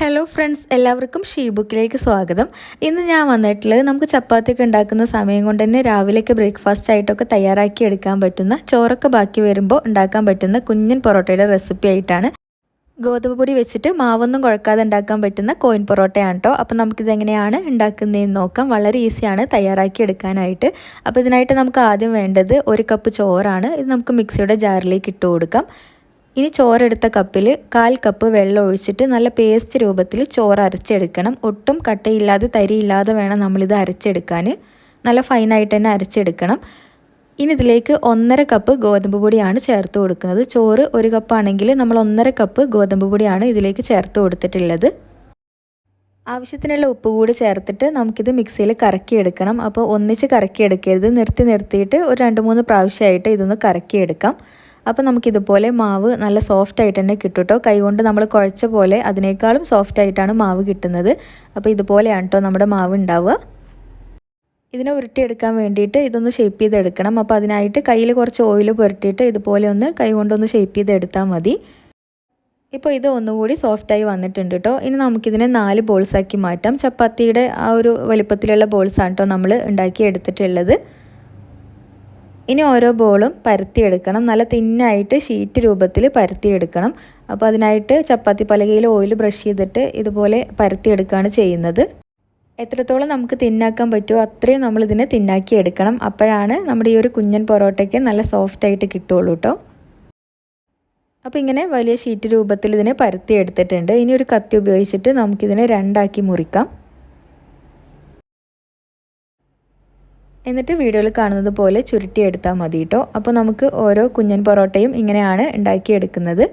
Hello friends എല്ലാവർക്കും she ബുക്കിലേക്ക് സ്വാഗതം. ഇന്ന് ഞാൻ വന്നിട്ടുള്ളത് നമുക്ക് ചപ്പാത്തിയൊക്കെ ഉണ്ടാക്കുന്ന സമയം കൊണ്ട് തന്നെ രാവിലെയൊക്കെ ബ്രേക്ക്ഫാസ്റ്റ് ആയിട്ടൊക്കെ തയ്യാറാക്കി എടുക്കാൻ പറ്റുന്ന ചോറൊക്കെ ബാക്കി വരുമ്പോൾ ഉണ്ടാക്കാൻ പറ്റുന്ന കുഞ്ഞൻ പൊറോട്ടയുടെ റെസിപ്പി ആയിട്ടാണ്. ഗോതമ്പ് പൊടി വെച്ചിട്ട് മാവൊന്നും കുഴക്കാതെ ഉണ്ടാക്കാൻ പറ്റുന്ന കോയിൻ പൊറോട്ടയാണ് കേട്ടോ അപ്പോൾ നമുക്കിത് എങ്ങനെയാണ് ഉണ്ടാക്കുന്നതെന്ന് നോക്കാം. വളരെ ഈസിയാണ് തയ്യാറാക്കി എടുക്കാനായിട്ട്. അപ്പോൾ ഇതിനായിട്ട് നമുക്ക് ആദ്യം വേണ്ടത് ഒരു കപ്പ് ചോറാണ്. ഇത് നമുക്ക് മിക്സിയുടെ ജാറിലേക്ക് ഇട്ട് കൊടുക്കാം. ഇനി ചോറെടുത്ത കപ്പിൽ കാൽ കപ്പ് വെള്ളം ഒഴിച്ചിട്ട് നല്ല പേസ്റ്റ് രൂപത്തിൽ ചോറ് അരച്ചെടുക്കണം. ഒട്ടും കട്ടയില്ലാതെ തരിയില്ലാതെ വേണം നമ്മളിത് അരച്ചെടുക്കാൻ നല്ല ഫൈനായിട്ട് തന്നെ അരച്ചെടുക്കണം. ഇനി ഇതിലേക്ക് ഒന്നര കപ്പ് ഗോതമ്പ് പൊടിയാണ് ചേർത്ത് കൊടുക്കുന്നത്. ചോറ് ഒരു കപ്പാണെങ്കിൽ നമ്മൾ ഒന്നര കപ്പ് ഗോതമ്പ് പൊടിയാണ് ഇതിലേക്ക് ചേർത്ത് കൊടുത്തിട്ടുള്ളത്. ആവശ്യത്തിനുള്ള ഉപ്പ് കൂടി ചേർത്തിട്ട് നമുക്കിത് മിക്സിയിൽ കറക്കിയെടുക്കണം. അപ്പോൾ ഒന്നിച്ച് കറക്കിയെടുക്കരുത്. നിർത്തി നിർത്തിയിട്ട് ഒരു രണ്ട് മൂന്ന് പ്രാവശ്യമായിട്ട് ഇതൊന്ന് കറക്കിയെടുക്കാം. അപ്പോൾ നമുക്കിതുപോലെ മാവ് നല്ല സോഫ്റ്റ് ആയിട്ട് തന്നെ കിട്ടും കേട്ടോ കൈകൊണ്ട് നമ്മൾ കുഴച്ച പോലെ അതിനേക്കാളും സോഫ്റ്റ് ആയിട്ടാണ് മാവ് കിട്ടുന്നത്. അപ്പോൾ ഇതുപോലെയാണ് കേട്ടോ നമ്മുടെ മാവ് ഉണ്ടാവുക. ഇതിനെ ഉരുട്ടിയെടുക്കാൻ വേണ്ടിയിട്ട് ഇതൊന്ന് ഷേപ്പ് ചെയ്തെടുക്കണം. അപ്പോൾ അതിനായിട്ട് കയ്യിൽ കുറച്ച് ഓയിൽ പുരട്ടിയിട്ട് ഇതുപോലെ ഒന്ന് കൈ കൊണ്ടൊന്ന് ഷേപ്പ് ചെയ്തെടുത്താൽ മതി. ഇപ്പോൾ ഇത് ഒന്നുകൂടി സോഫ്റ്റായി വന്നിട്ടുണ്ട് കേട്ടോ ഇനി നമുക്കിതിനെ നാല് ബോൾസാക്കി മാറ്റാം. ചപ്പാത്തിയുടെ ആ ഒരു വലിപ്പത്തിലുള്ള ബോൾസാണ് കേട്ടോ നമ്മൾ ഉണ്ടാക്കി എടുത്തിട്ടുള്ളത് ഇനി ഓരോ ബോളും പരത്തിയെടുക്കണം. നല്ല തിന്നായിട്ട് ഷീറ്റ് രൂപത്തിൽ പരത്തിയെടുക്കണം. അപ്പോൾ അതിനായിട്ട് ചപ്പാത്തി പലകയിൽ ഓയിൽ ബ്രഷ് ചെയ്തിട്ട് ഇതുപോലെ പരത്തിയെടുക്കുകയാണ് ചെയ്യുന്നത്. എത്രത്തോളം നമുക്ക് തിന്നാക്കാൻ പറ്റുമോ അത്രയും നമ്മളിതിനെ തിന്നാക്കി എടുക്കണം. അപ്പോഴാണ് നമ്മുടെ ഈ ഒരു കുഞ്ഞൻ പൊറോട്ടയ്ക്ക് നല്ല സോഫ്റ്റായിട്ട് കിട്ടുള്ളൂ കേട്ടോ. അപ്പോൾ ഇങ്ങനെ വലിയ ഷീറ്റ് രൂപത്തിൽ ഇതിനെ പരത്തി എടുത്തിട്ടുണ്ട് ഇനി ഒരു കത്തി ഉപയോഗിച്ചിട്ട് നമുക്കിതിനെ രണ്ടാക്കി മുറിക്കാം. എന്നിട്ട് വീഡിയോയിൽ കാണുന്നത് പോലെ ചുരുട്ടിയെടുത്താൽ മതി കേട്ടോ അപ്പോൾ നമുക്ക് ഓരോ കുഞ്ഞൻ പൊറോട്ടയും ഇങ്ങനെയാണ് ഉണ്ടാക്കിയെടുക്കുന്നത്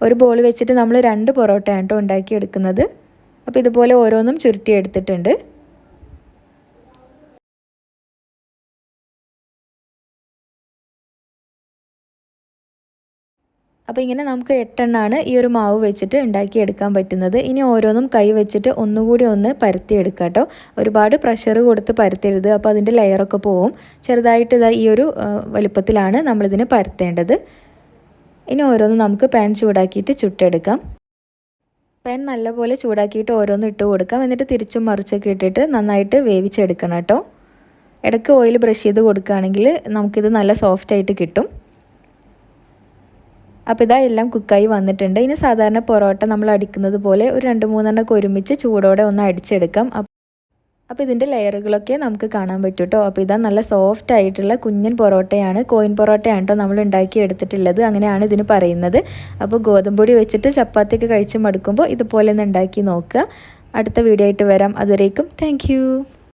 ഒരു ബോൾ വെച്ചിട്ട് നമ്മൾ രണ്ട് പൊറോട്ടയാണ് കേട്ടോ ഉണ്ടാക്കിയെടുക്കുന്നത് അപ്പോൾ ഇതുപോലെ ഓരോന്നും ചുരുട്ടിയെടുത്തിട്ടുണ്ട് അപ്പോൾ ഇങ്ങനെ നമുക്ക് എട്ടെണ്ണമാണ് ഈ ഒരു മാവ് വെച്ചിട്ട് ഉണ്ടാക്കിയെടുക്കാൻ പറ്റുന്നത്. ഇനി ഓരോന്നും കൈ വെച്ചിട്ട് ഒന്നുകൂടി ഒന്ന് പരത്തിയെടുക്കുക കേട്ടോ ഒരുപാട് പ്രഷർ കൊടുത്ത് പരത്തരുത്. അപ്പോൾ അതിന്റെ ലെയറൊക്കെ പോവും. ചെറുതായിട്ട് ഇതാ ഈ ഒരു വലുപ്പത്തിലാണ് നമ്മളിതിനെ പരത്തേണ്ടത്. ഇനി ഓരോന്നും നമുക്ക് പാൻ ചൂടാക്കിയിട്ട് ചുട്ടെടുക്കാം. പാൻ നല്ലപോലെ ചൂടാക്കിയിട്ട് ഓരോന്നും ഇട്ട് കൊടുക്കാം. എന്നിട്ട് തിരിച്ചും മറിച്ചൊക്കെ ഇട്ടിട്ട് നന്നായിട്ട് വേവിച്ചെടുക്കണം കേട്ടോ ഇടയ്ക്ക് ഓയിൽ ബ്രഷ് ചെയ്ത് കൊടുക്കുകയാണെങ്കിൽ നമുക്കിത് നല്ല സോഫ്റ്റായിട്ട് കിട്ടും. അപ്പോൾ ഇതാ എല്ലാം കുക്കായി വന്നിട്ടുണ്ട്. ഇനി സാധാരണ പൊറോട്ട നമ്മൾ അടിക്കുന്നത് പോലെ ഒരു രണ്ട് മൂന്നെണ്ണമൊക്കെ ഒരുമിച്ച് ചൂടോടെ ഒന്ന് അടിച്ചെടുക്കാം. അപ്പോൾ ഇതിന്റെ ലെയറുകളൊക്കെ നമുക്ക് കാണാൻ പറ്റും കേട്ടോ അപ്പോൾ ഇതാ നല്ല സോഫ്റ്റ് ആയിട്ടുള്ള കുഞ്ഞൻ പൊറോട്ടയാണ് കോയിൻ പൊറോട്ടയാണ് കേട്ടോ നമ്മൾ ഉണ്ടാക്കി എടുത്തിട്ടുള്ളത്. അങ്ങനെയാണ് ഇതിന് പറയുന്നത്. അപ്പോൾ ഗോതമ്പൊടി വെച്ചിട്ട് ചപ്പാത്തിയൊക്കെ കഴിച്ച് മടുക്കുമ്പോൾ ഇതുപോലെ ഒന്ന് ഉണ്ടാക്കി നോക്കുക. അടുത്ത വീഡിയോ ആയിട്ട് വരാം. അതുവരേക്കും താങ്ക്